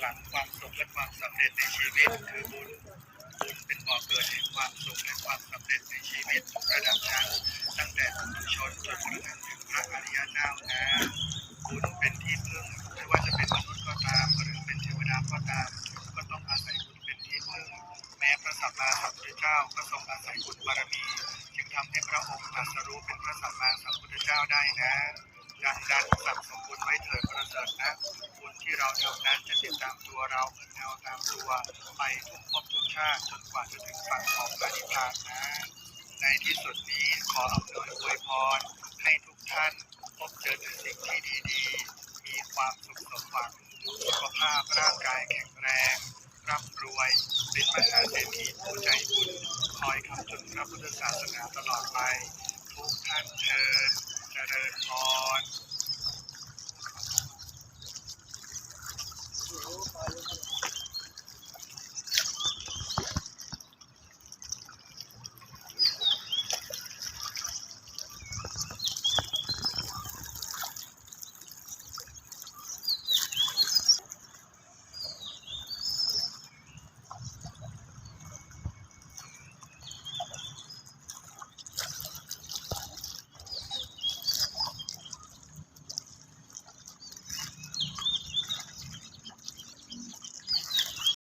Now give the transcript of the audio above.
หลังความสุขและความสำเร็จในชีวิตคือบุญบุญเป็นบ่อเกิดแห่งความสุขและความสำเร็จในชีวิตทุกระดับชั้นตั้งแต่ปุถุชนจนกระทั่งถึงพระอริยเจ้านะบุญเป็นที่พึ่งไม่ว่าจะเป็นมนุษย์ก็ตามหรือเป็นเทวดาก็ตาม ก็ต้องอาศัยบุญเป็นที่พึ่งแม้พระสัมมาสัมพุทธเจ้าก็ทรงอาศัยบุญบารมี จึงทำให้พระองค์ตรัสรู้เป็นพระสัมมาสัมพุทธเจ้าได้นะดังนั้นสั่งสมบุญไว้เถิดประเสริฐ นะบุญที่เราทำนั้นจะติดตามตัวเราเหมือนเงาตามตัวไปทุกภพทุกชาติจนกว่าจะถึงฝั่งของพระนิพพานนะ ในที่สุดนี้ขออำนวยอวยพรให้ทุกท่านพบเจอแต่สิ่งที่ดีๆ มีความสุขสมหวังสุขภาพร่างกายแข็งแรงร่ำรวย เป็นมหาเศรษฐีผู้ใจบุญคอยคำจุนพระพุทธศาสนาตลอดไป ทุกท่านเชิญเจริญพร